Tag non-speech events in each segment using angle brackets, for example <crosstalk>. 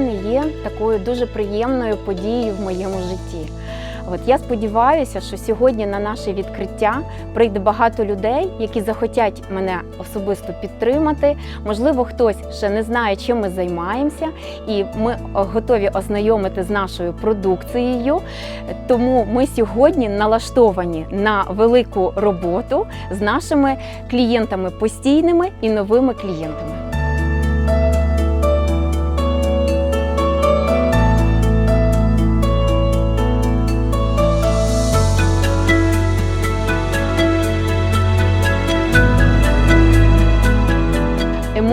мене є такою дуже приємною подією в моєму житті. От я сподіваюся, що сьогодні на наше відкриття прийде багато людей, які захотять мене особисто підтримати. Можливо, хтось ще не знає, чим ми займаємося, і ми готові ознайомити з нашою продукцією. Тому ми сьогодні налаштовані на велику роботу з нашими клієнтами постійними і новими клієнтами.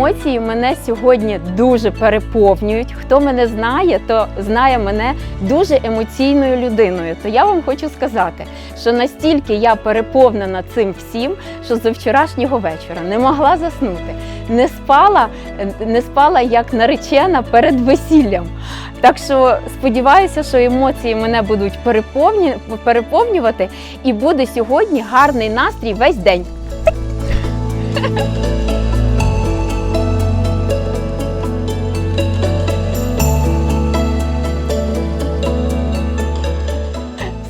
Емоції мене сьогодні дуже переповнюють. Хто мене знає, то знає мене дуже емоційною людиною. То я вам хочу сказати, що настільки я переповнена цим всім, що з вчорашнього вечора не могла заснути, не спала, не спала як наречена перед весіллям. Так що сподіваюся, що емоції мене будуть переповні, переповнювати, і буде сьогодні гарний настрій весь день.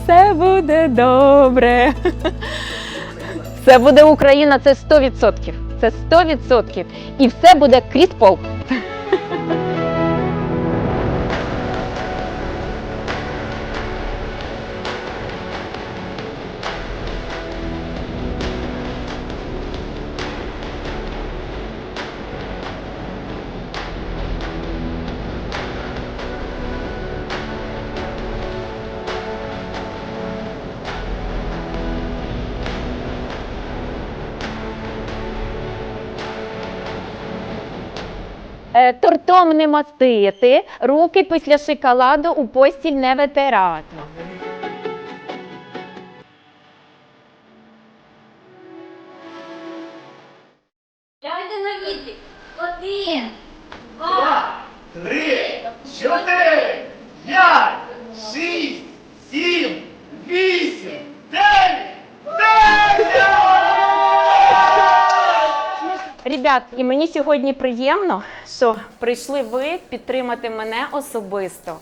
Все буде добре. Все буде Україна, це 100%. Це 100%. І все буде крізь пол. Тортом не мастити, руки після шоколаду у постіль не витирати. Ребят, і мені сьогодні приємно, що прийшли ви підтримати мене особисто.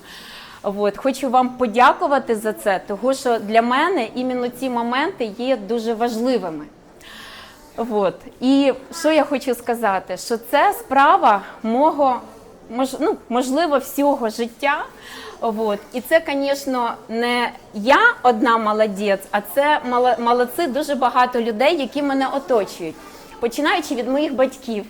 От, хочу вам подякувати за це, тому що для мене іменно ці моменти є дуже важливими. От. І що я хочу сказати, що це справа мого мож, ну, можливо всього життя. От. І це, звісно, не я одна молодець, а це молодці дуже багато людей, які мене оточують, починаючи від моїх батьків,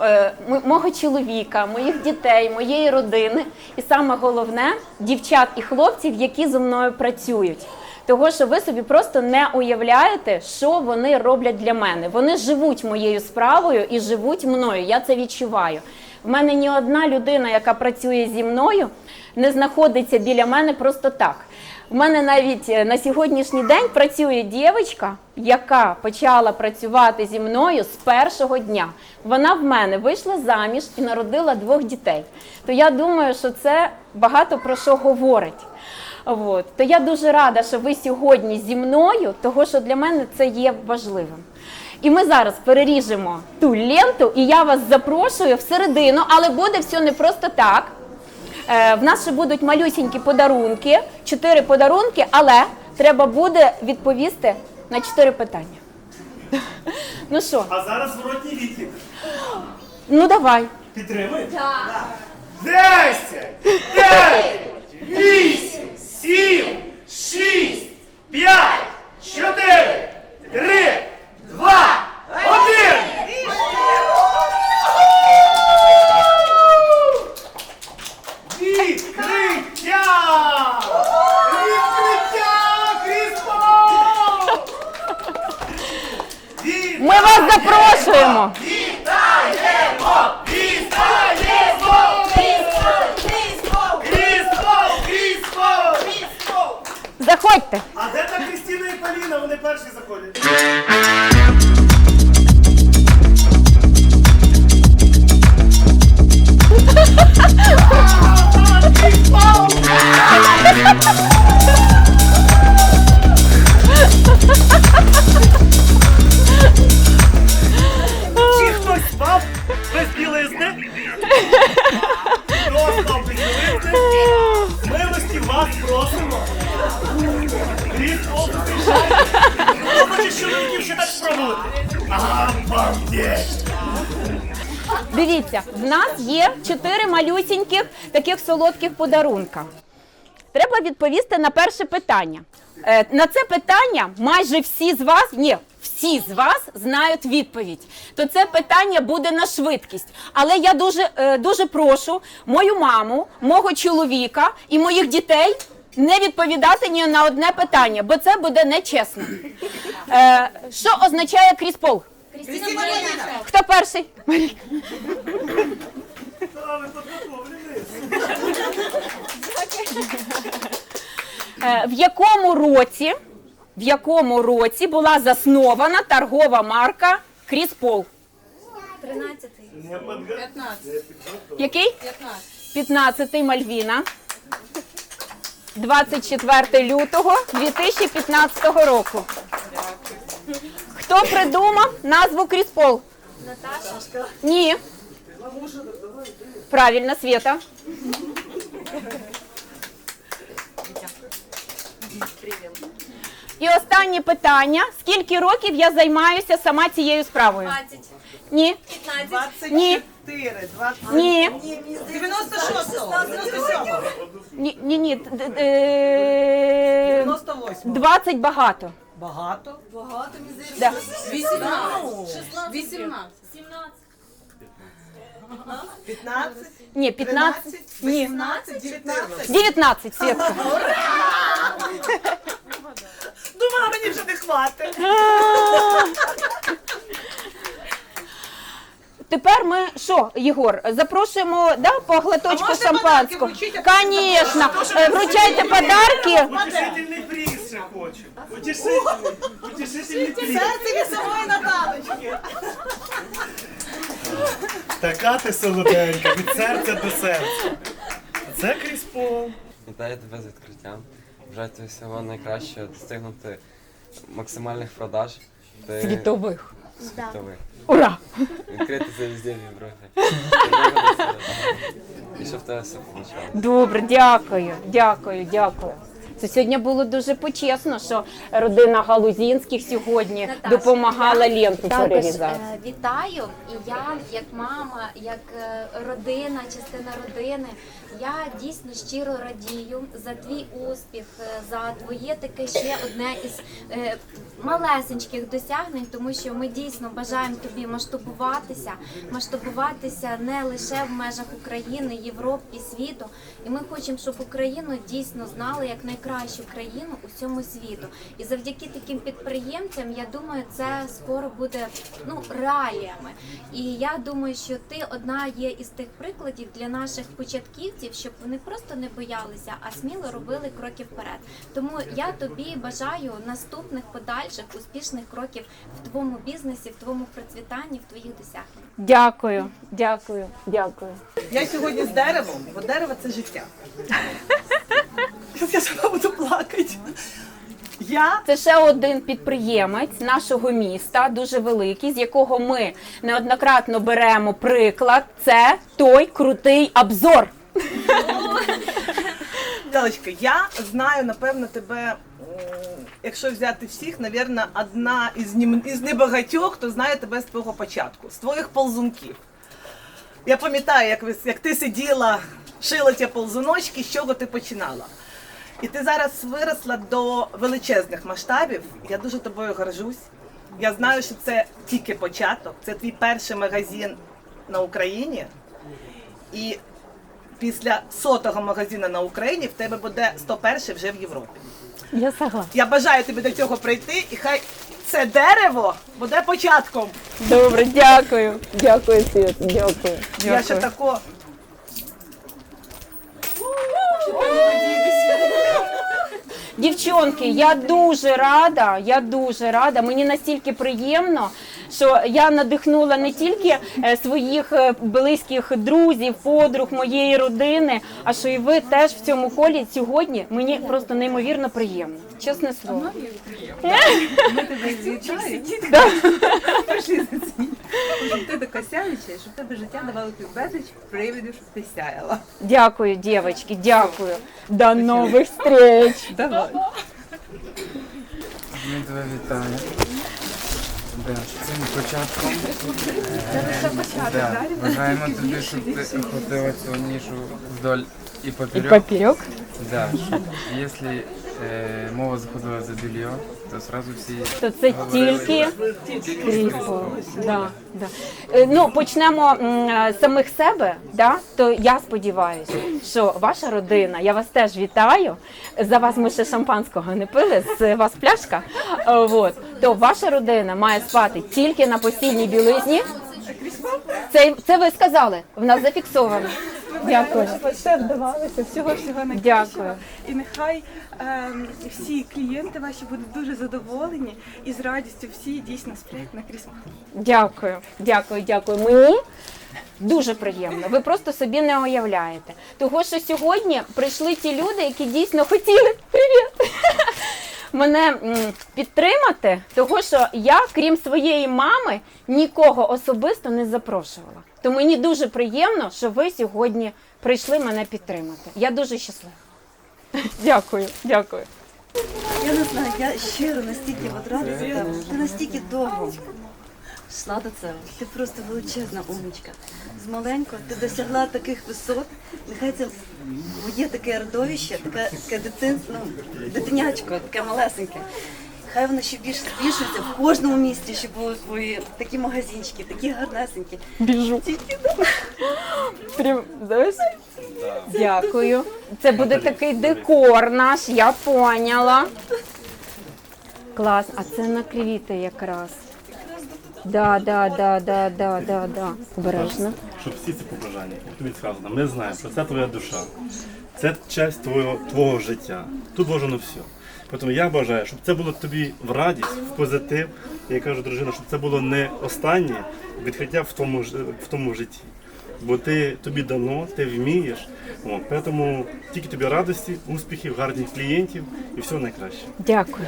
е, мого чоловіка, моїх дітей, моєї родини, і саме головне дівчат і хлопців, які зі мною працюють. Того, що ви собі просто не уявляєте, що вони роблять для мене. Вони живуть моєю справою і живуть мною. Я це відчуваю. В мене ні одна людина, яка працює зі мною, не знаходиться біля мене просто так. У мене навіть е, на сьогоднішній день працює дівчинка, яка почала працювати зі мною з першого дня. Вона в мене вийшла заміж і народила двох дітей. То я думаю, що це багато про що говорить. От. То я дуже рада, що ви сьогодні зі мною, того що для мене це є важливим. І ми зараз переріжемо ту ленту, і я вас запрошую всередину, але буде все не просто так. Е, в нас ще будуть малюсінькі подарунки, чотири подарунки, але треба буде відповісти на чотири питання. Ну що, А зараз зворотній відлік. ну давай. Підтримуєте? Так. Малюсіньких таких солодких подарунка. Треба відповісти на перше питання. Е, на це питання майже всі з вас, ні, всі з вас знають відповідь. То це питання буде на швидкість. Але я дуже, е, дуже прошу мою маму, мого чоловіка і моїх дітей не відповідати ні на одне питання, бо це буде нечесно. Е, що означає кріспол? Хто перший? Марійка. Підготовлені. Е, в якому році, в якому році була заснована торгова марка Кріспол? 13-й. Не подга- 15. Який? 15. 15 Мальвіна. 24 лютого 2015 року. Хто придумав назву Кріспол? Наташа. Ні. Правильно, Света. І останнє питання: скільки років я займаюся сама цією справою? 20. Ні. 15. Ні. 24, 20. Ні. 96-го, 97-го, Ні, ні, ні. д- д- е, 98-го. 20 багато. Багато. Да. 18. 18. 17. 15, Ні, 15. 15, Ні. 18, 19. 19, Світка. Думала, мені вже не хватить. Тепер ми що, Єгор, запрошуємо да, по глоточку можна шампанського? подарки вручити, а потім Звісно. Е, Вручайте подарки. Утішительний приз ще хочу. Утішительний. Утішительний приз. Серце від самої Наталочки. Така ти солоденька, від серця до серця. Це Кріспол. Вітаю тебе з відкриттям. Бажаю тобі всього найкращого, достигнути максимальних продаж. Ти... Світових. Світових. Ура! Відкрити за везде в Європі. І щоб в тебе все вийшло. Добре, дякую, дякую, дякую. Це сьогодні було дуже почесно, що родина Галузінських сьогодні Наташа, допомагала я ленту також, перерізати. е, Вітаю, і я, як мама, як е, родина, частина родини, я дійсно щиро радію за твій успіх, е, за твоє таке ще одне із е, малесеньких досягнень, тому що ми дійсно бажаємо тобі масштабуватися, масштабуватися не лише в межах України, Європи, світу. І ми хочемо, щоб Україну дійсно знали як найкращу країну у всьому світу. І завдяки таким підприємцям, я думаю, це скоро буде ну реаліями. І я думаю, що ти одна є із тих прикладів для наших початківців, щоб вони просто не боялися, а сміло робили кроки вперед. Тому я тобі бажаю наступних подальших успішних кроків в твоєму бізнесі, в твоєму процвітанні, в твоїх досягненнях. Дякую, дякую, дякую. Я сьогодні з деревом, бо дерево це життя. Я сама буду плакати. Я Це ще один підприємець нашого міста, дуже великий, з якого ми неоднократно беремо приклад. Це той крутий обзор. Далечка, я знаю, напевно, тебе, якщо взяти всіх, напевно, одна із, із небагатьох, хто знає тебе з твого початку, з твоїх ползунків. Я пам'ятаю, як, ви, як ти сиділа, шила ті ползуночки, з чого ти починала. І ти зараз виросла до величезних масштабів. Я дуже тобою горжусь. Я знаю, що це тільки початок. Це твій перший магазин на Україні. І після сотого магазину на Україні в тебе буде 101 вже в Європі. Я согласна. Я бажаю тобі до цього прийти, і хай це дерево буде початком. Добре, дякую. Дякую, Світ, дякую. Я ще тако. Дівчонки, я дуже рада, я дуже рада. Мені настільки приємно, що я надихнула не тільки е, своїх е, близьких друзів, подруг моєї родини, а що і ви теж в цьому колі сьогодні. Мені просто неймовірно приємно. Чесне слово. Пішли <laughs> за цим. Щоб ти докосявича, щоб тебе життя давало тобі безліч привідів, щоб ти сяяла. Дякую, дівчатки, дякую. До нових встреч. Давай. Ми тебе вітаю. Да, цим початком. Да. Бажаємо тобі, щоб ти ходила цю нішу вдоль і поперек. Поперек. Да, щоб якщо е, мова заходила за белье, то сразу всі То це говорили, тільки крісло. Да, да. Е, Ну, почнемо м, е, з самих себе. Да? То я сподіваюся, що ваша родина, я вас теж вітаю. За вас ми ще шампанського не пили, з вас пляшка. Е, Вот. То ваша родина має спати тільки на постільній білизні. Це, це ви сказали, в нас зафіксовано. Дякую. все вдавалося, всього всього найкращого. Дякую. І нехай ем, всі клієнти ваші будуть дуже задоволені і з радістю всі дійсно сплять на кріслах. Дякую, дякую, дякую. Мені дуже приємно. Ви просто собі не уявляєте. Того, що сьогодні прийшли ті люди, які дійсно хотіли привіт, мене підтримати, того, що я, крім своєї мами, нікого особисто не запрошувала. То мені дуже приємно, що ви сьогодні прийшли мене підтримати. Я дуже щаслива. Дякую, дякую. Я не знаю, я щиро настільки от рада за тебе. Ти настільки довго йшла до цього. Ти просто величезна умничка. З маленького ти досягла таких висот. Нехай це моє таке родовище, таке, таке дитинство, ну, дитинячко, таке малесеньке. Хай воно ще більше збільшується в кожному місті, щоб були твої такі магазинчики, такі гарнесенькі. Біжу. Прям, знаєш? Дякую. Це буде такий декор наш, я поняла. Клас, а це на квіти якраз. Да, да, да, да, да, да, да. Обережно. Щоб всі ці побажання, як тобі сказано, ми знаємо, що це твоя душа. Це часть твого, твого життя. Тут вложено все. Тому я бажаю, щоб це було тобі в радість, в позитив. Я кажу, дружина, щоб це було не останнє відкриття в тому, в тому житті. Бо ти тобі дано, ти вмієш. От, тому тільки тобі радості, успіхів, гарних клієнтів і всього найкраще. Dякую.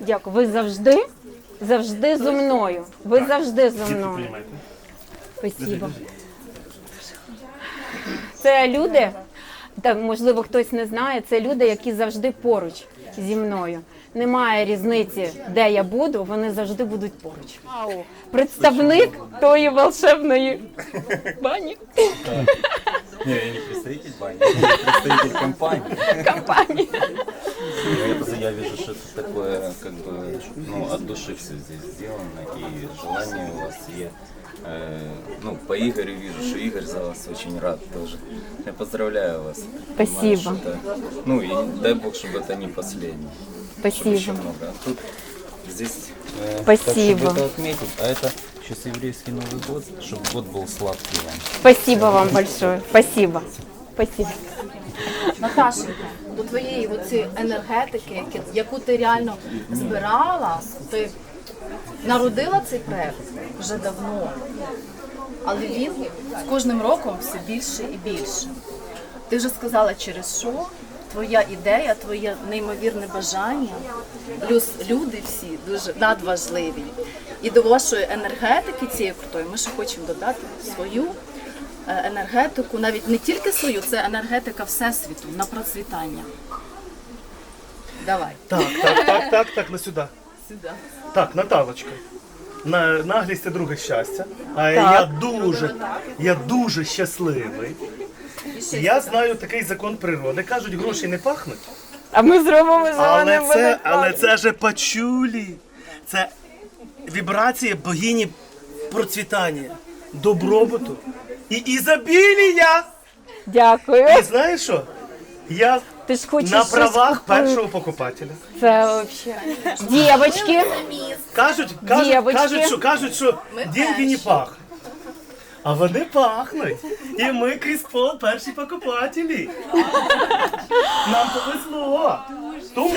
Дякую. Ви завжди, завжди зі мною. Ви завжди зі мною. Спасибо. Це люди, так можливо хтось не знає, це люди, які завжди поруч зі мною. Немає різниці, де я буду, вони завжди будуть поруч. Представник тої волшебної бані Не, я не представитель бани, я представитель компании. компанії. Я, вижу, что это такое, как бы, ну, от души все здесь сделано, и желание у вас есть. Э, ну, по Игорю вижу, что Игорь за вас очень рад тоже. Я поздравляю вас. Спасибо. Это- ну, и дай бог, чтобы это не последний. Чтобы еще Спасибо. много. А тут здесь э, Спасибо. так, чтобы это отметить, а это сейчас еврейский Новый год, чтобы год был сладкий вам. Спасибо вам большое. Спасибо. Спасибо. Наташенька, до твоєї оці енергетики, яку ти реально збирала, ти народила цей проект вже давно, але він з кожним роком все більше і більше. Ти вже сказала, через що твоя ідея, твоє неймовірне бажання, плюс люди всі дуже надважливі. І до вашої енергетики цієї крутої ми ще хочемо додати свою енергетику, навіть не тільки свою, це енергетика Всесвіту на процвітання. Давай. Так, так, так, так, так, на сюди. Сюди. Так, Наталочка. На, наглість це друге щастя. А я дуже, я дуже щасливий. Я знаю такий закон природи. Кажуть, гроші не пахнуть. А ми зробимо Але зеленим це, але це же пачулі. Це вібрації богині процвітання, добробуту і ізобілія. Дякую. І знаєш що? Я Ти ж хочеш на правах купити. першого покупателя. Це вообще. Дівочки, Кажуть, кажуть, Дівочки. кажуть, що кажуть, що деньги не пахнуть. А вони пахнуть. І ми крізь пол перші покупателі. Нам повезло. Тому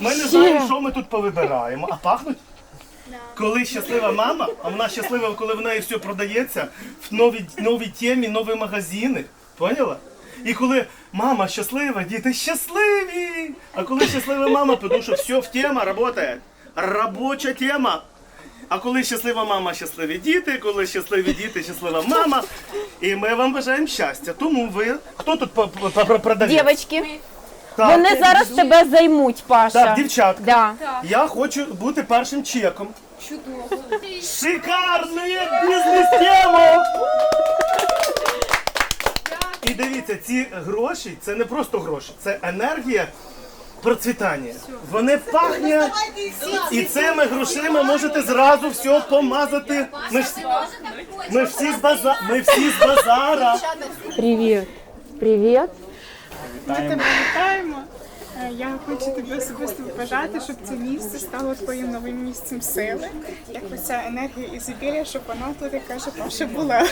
ми не знаємо, що ми тут повибираємо, а пахнуть. Коли щаслива мама, а вона щаслива, коли в неї все продається в новій, новій темі, нові магазини. Поняла? І коли мама щаслива, діти щасливі. А коли щаслива мама, тому що все в тема працює. Робоча тема. А коли щаслива мама, щасливі діти, коли щасливі діти, щаслива мама. І ми вам бажаємо щастя. Тому ви. Хто тут по- по- вони зараз тебе займуть, Паша. Так, дівчатка. Да. Я хочу бути першим чеком. Шикарна бізнес-тема! І дивіться, ці гроші це не просто гроші, це енергія процвітання. Вони пахнять, і цими грошима можете зразу все помазати. Ми ж, ми всі з база, ми всі з базара. Привіт. Привіт. Ми тебе вітаємо. Е, Я хочу тобі особисто побажати, щоб це місце стало твоїм новим місцем сили. Як оця енергія ізобілія, щоб вона тут, каже ще була.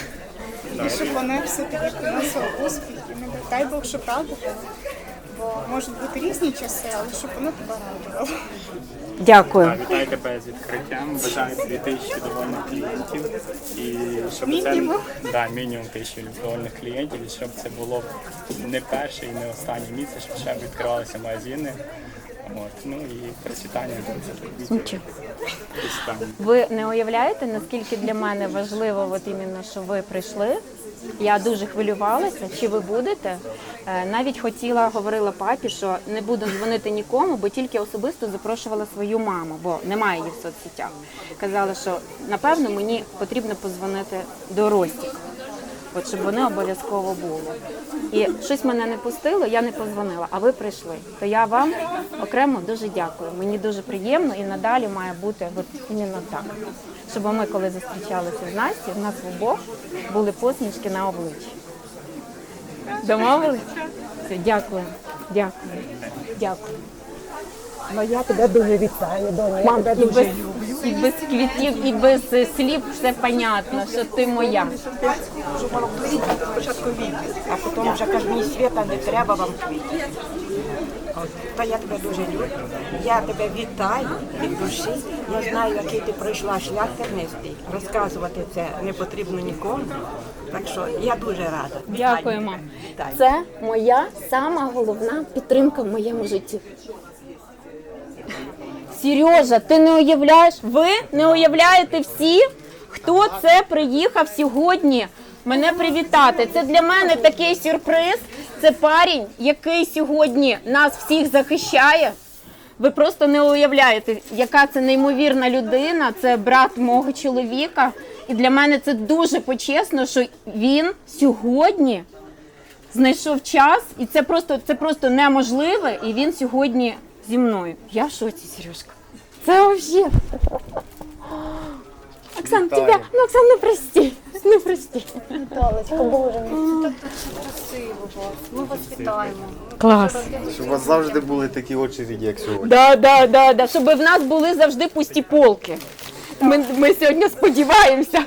І щоб вона все-таки приносила успіх. І не дай Бог, щоб правда. Бо можуть бути різні часи, але щоб воно тебе радувало. Дякую. Вітаю тебе з відкриттям. Бажаю тобі тисячі довольних клієнтів. І щоб Мінімум. це да, мінімум тисячі довольних клієнтів, і щоб це було не перше і не останнє місце, щоб ще відкривалися магазини. От, ну і процвітання. Ви не уявляєте, наскільки для мене важливо, от іменно, що ви прийшли. Я дуже хвилювалася, чи ви будете. Е, Навіть хотіла, говорила папі, що не буду дзвонити нікому, бо тільки особисто запрошувала свою маму, бо немає її в соцсетях. Казала, що напевно мені потрібно позвонити до Ростіка, от щоб вони обов'язково були. І щось мене не пустило, я не позвонила, а ви прийшли. То я вам окремо дуже дякую. Мені дуже приємно і надалі має бути от іменно так. Щоб ми, коли зустрічалися з Настю, в нас в обох були посмішки на обличчі. Домовились? Все, дякую. Дякую. Дякую. Ну я тебе дуже вітаю, доня. Мам, я і тебе без, дуже люблю. і без квітів, і без е, слів все понятно, що ти моя. Спочатку квіти, а потім вже кажу, ні, Свята, не треба вам квітів. То я тебе дуже люблю. Я тебе вітаю від душі. Я знаю, який ти пройшла шлях тернистий. Розказувати це не потрібно нікому. Так що я дуже рада. Вітаю. Дякую, мам. Вітаю. Це моя сама головна підтримка в моєму житті. Сережа, ти не уявляєш? Ви не уявляєте всі, хто це приїхав сьогодні мене привітати. Це для мене такий сюрприз. Це парень, який сьогодні нас всіх захищає. Ви просто не уявляєте, яка це неймовірна людина. Це брат мого чоловіка. І для мене це дуже почесно, що він сьогодні знайшов час, і це просто, це просто неможливе. І він сьогодні зі мною. Я в шоці, Сережка. Це взагалі. Оксан, тебе, ну Оксан, не прости. Не прості. Наталочка, Боже мій, так красиво у. Ми вас вітаємо. Клас. Щоб у вас завжди були такі очереді, як сьогодні. Да, да, да, да. Щоб в нас були завжди пусті полки. Ми, ми сьогодні сподіваємося.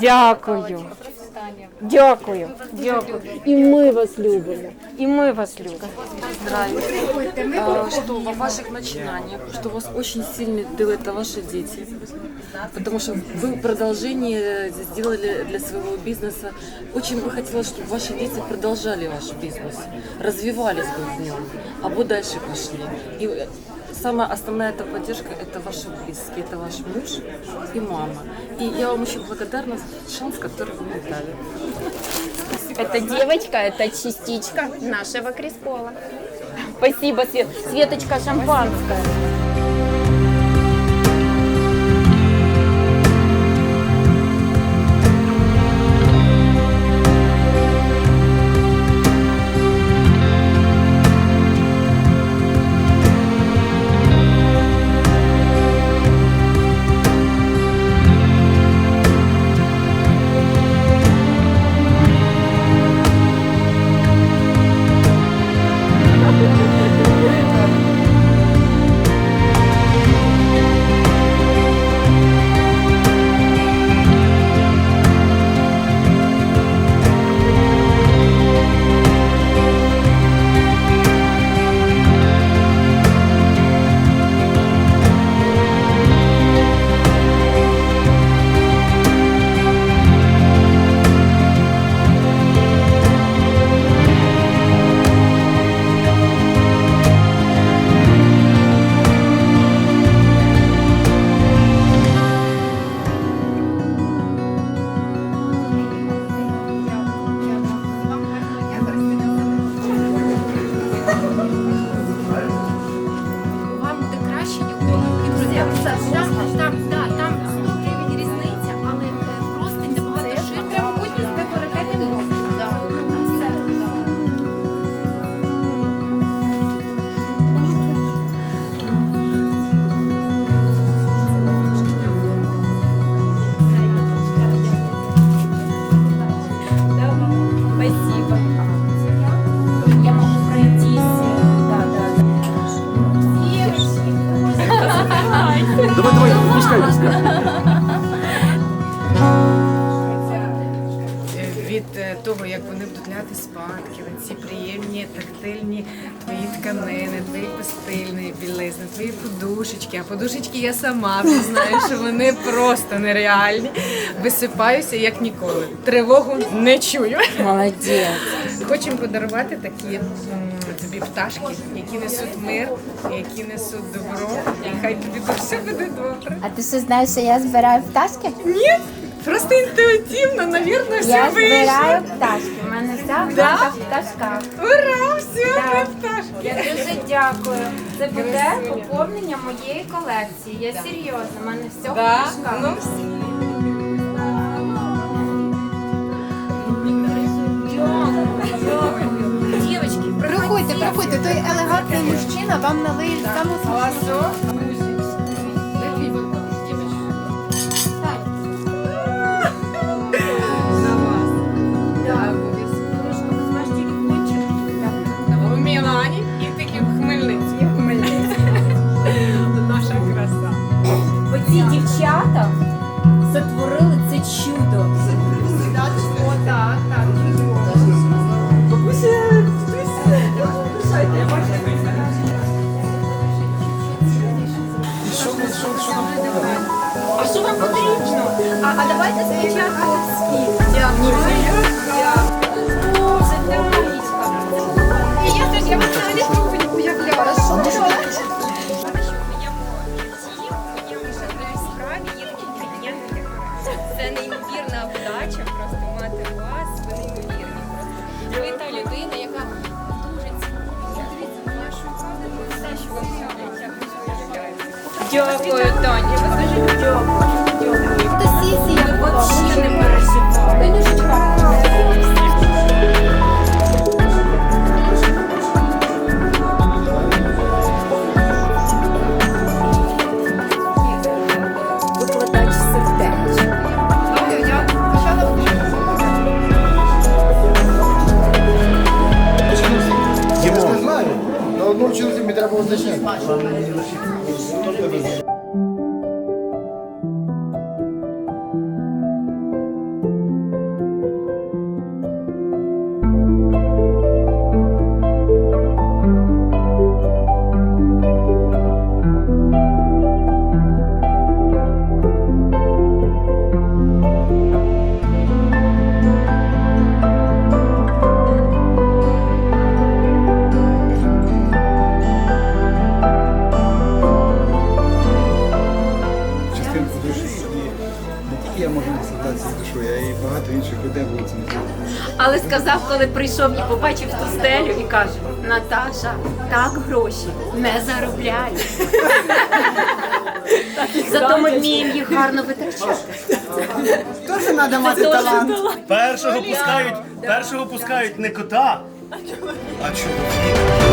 Дякую. Дякую. Дякую. І ми вас любимо. І ми вас любимо. А, что во ваших начинаниях, что вас очень сильно до это ваши дети. Потому что вы продолжение сделали для своего бизнеса. Очень бы хотелось, чтобы ваши дети продолжали ваш бизнес, развивались бы в нем, а вы дальше пошли. И э, самая основная эта поддержка – это ваши близкие, это ваш муж и мама. И я вам очень благодарна за шанс, который вы мне дали. <laughs> Это девочка, это частичка нашего Криспола. Спасибо, Свет. Светочка, шампанское. Давай, давай, пускай, пускай. Від е, того, як вони будуть ляти спадки, на ці приємні тактильні твої тканини, твої пастильні білизни, твої подушечки. А подушечки я сама знаю, що вони просто нереальні. Висипаюся як ніколи. Тривогу не чую. Молодець. Хочемо подарувати такі тобі пташки, які несуть мир, які несуть добро, і хай тобі тут все буде добре. А ти що знаєш, що я збираю пташки? Ні, просто інтуїтивно, навірно, все Я вийшло. збираю пташки. У мене вся Да? пташках. Ура, все, Да. пташки. Я дуже дякую. Це буде поповнення моєї колекції. Я серйозно, в мене всього Да? книжка. Ну, той елегантний мужчина вам налиє саму Ласо. В Мілані і таки в Хмельницькій. Наша краса. Оці дівчата сотворили це чудо. А, а давайте спочатку Танечка. Я вас навіть не уявляла. Це неймовірна вдача просто мати вас. Ви неймовірні. Ви та людина, яка дуже цінує. Вашу все, що ви уявляєте. Дякую, Таня. Вас дуже. Дякую. Та сісі, Ви взагалі не переживайте. Викладач сердечко. Я почала Я не знаю. На одному чоловіку мені треба уточняти. Коли прийшов і побачив ту стелю, і каже: Наташа, так гроші не заробляють. Зато ми вміємо їх гарно витрачати. Теж треба мати талант. Першого пускають, першого пускають не кота, а чоловіка.